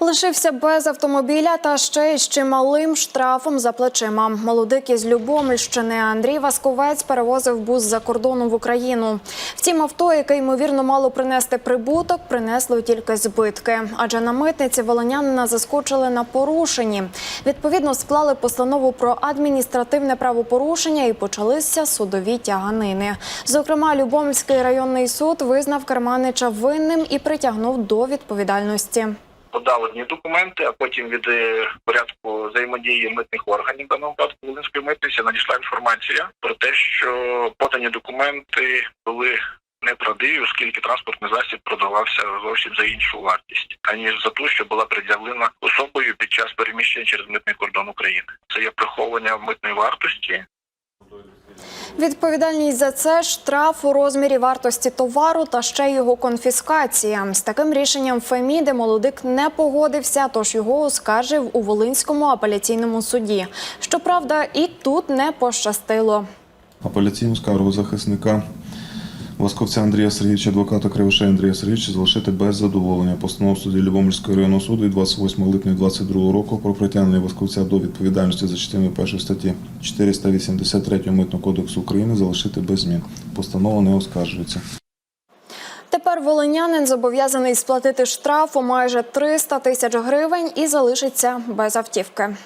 Лишився без автомобіля та ще й з чималим штрафом за плечима. Молодик із Любомльщини Андрій Васковець перевозив бус за кордону в Україну. Втім, авто, яке ймовірно мало принести прибуток, принесло тільки збитки. Адже на митниці волонянина заскочили на порушенні. Відповідно, склали постанову про адміністративне правопорушення і почалися судові тяганини. Зокрема, Любомльський районний суд визнав Керманича винним і притягнув до відповідальності. Подав документи, а потім від е, порядку взаємодії митних органів даному випадку Волинської митниці надійшла інформація про те, що подані документи були неправдиві, оскільки транспортний засіб продавався зовсім за іншу вартість, аніж за ту, що була пред'явлена особою під час переміщення через митний кордон України. Це є приховування митної вартості Відповідальність за це штраф у розмірі вартості товару та ще його конфіскація. З таким рішенням Феміди молодик не погодився, тож його оскаржив у Волинському апеляційному суді. Щоправда, і тут не пощастило. Апеляційну скаргу захисника Восковця Андрія Сергійовича, адвоката Кривоша Андрія Сергійовича залишити без задоволення. Постанов суді Любомльського районного суду від 28 липня 2022 року про притягнення Восковця до відповідальності за частиною 1 статті 483 Митного кодексу України залишити без змін. Постанова не оскаржується. Тепер волинянин зобов'язаний сплатити штраф у майже 300 тисяч гривень і залишиться без автівки.